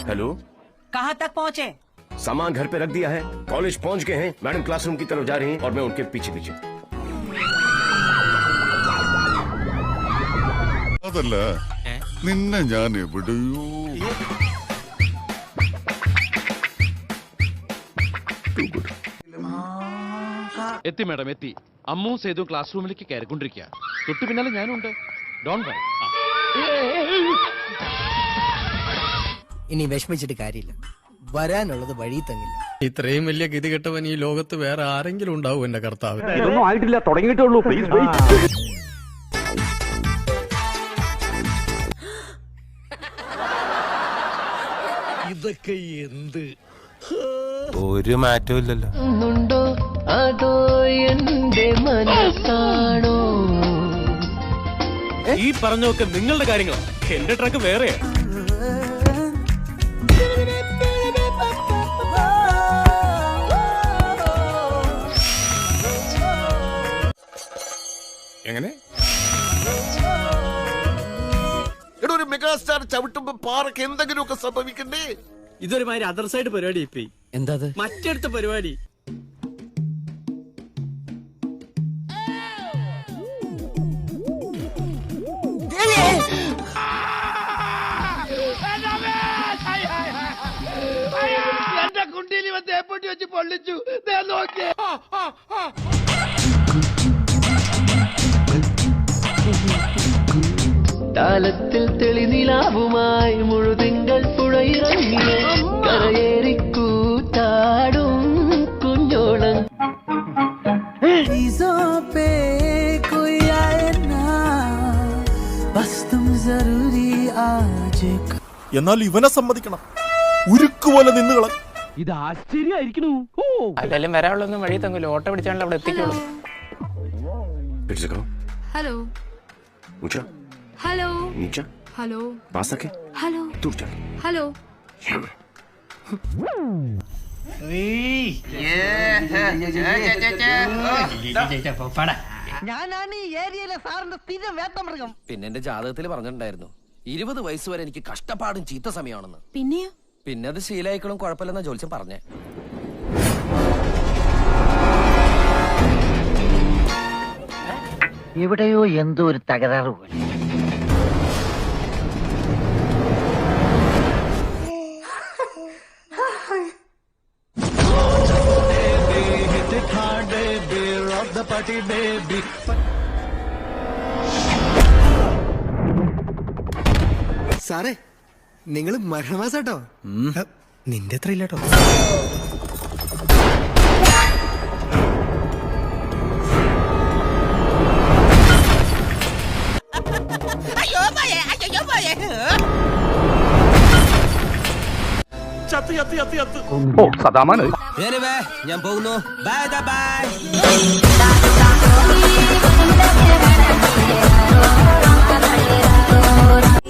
Hello कहाँ तक पहुँचे सामान घर पे रख दिया है कॉलेज पहुंच गए हैं मैडम क्लासरूम की तरफ जा रही हैं और मैं उनके पीछे पीछे അതല്ല നിന്നെ ഞാൻ എവിടെയോ എത്തി മാഡം എത്തി അമ്മു സേതു ക്ലാസ് റൂമിലേക്ക് കയറിക്കൊണ്ടിരിക്കുക തൊട്ടു പിന്നാലെ ഞാനും ഉണ്ട് ഡോൺ വൈ ഇനി വിഷമിച്ചിട്ട് കാര്യമില്ല. വരാനുള്ളത് വഴി തങ്ങില്ല ഇത്രയും വലിയ ഗതികെട്ടവൻ ഈ ലോകത്ത് വേറെ ആരെങ്കിലും ഉണ്ടാവും എന്റെ കർത്താവ്. ഇതൊന്നും ആയിട്ടില്ല തുടങ്ങിയിട്ടേ ഉള്ളൂ. പ്ലീസ് ഇതൊക്കെ എന്ത്? ഒരു മാറ്റവും ഇല്ലല്ലോ. അതോ എന്റെ മനസ്സാണോ? ഈ പറഞ്ഞൊക്കെ നിങ്ങളുടെ കാര്യങ്ങളാണ് എന്റെ ട്രക്ക് വേറെയാ. ഇവിടെ ഒരു മെഗാസ്റ്റാർ ചവിട്ടുമ്പോ പാറക്ക് എന്തെങ്കിലുമൊക്കെ സംഭവിക്കണ്ടേ? ഇതൊരുമാതിരി അതർ സൈഡ് പരിപാടി ഇപ്പൊ. എന്താ മറ്റടുത്ത പരിപാടി. കാലത്തിൽ തെളിനിലാവുമായി മുഴുതിങ്കൾ പുഴയിറങ്ങിയ കരയേറി കൂത്താടും കുഞ്ഞോളം. എന്നാൽ ഇവനെ സമ്മതിക്കണം. ഉരുക്കുപോലെ നിന്നുകള ഇത് ആശ്ചര്യായിരിക്കുന്നു അല്ലെങ്കിലും വരാനുള്ളൊന്നും വഴി തങ്ങൂല ഓട്ടോ പിടിച്ചാണല്ലോ അവിടെ എത്തിക്കുള്ളൂ. ഹലോ हेलो ऊंचा हेलो नीचा हेलो पास रखे हेलो दूर जा हेलो ഞാനാണ് ഈ ഏരിയയിലെ സാറിന്റെ സ്ഥിരം വേട്ടമൃഗം പിന്നെ എന്റെ ജാതകത്തിൽ പറഞ്ഞിട്ടുണ്ടായിരുന്നു ഇരുപത് വയസ്സ് വരെ എനിക്ക് കഷ്ടപ്പാടും ചീത്ത സമയമാണെന്ന് പിന്നെയോ പിന്നെ അത് ശീലായിക്കളും കുഴപ്പമില്ലെന്ന ജോത്സ്യം പറഞ്ഞേ എവിടെയോ എന്തോ ഒരു തകരാറ് പോലെ സാറേ നിങ്ങൾ മരണമാസാട്ടോ നിന്റെ അത്ര ഇല്ലാട്ടോ ഓ സദാമാണ് ഞാൻ പോകുന്നു. Bye bye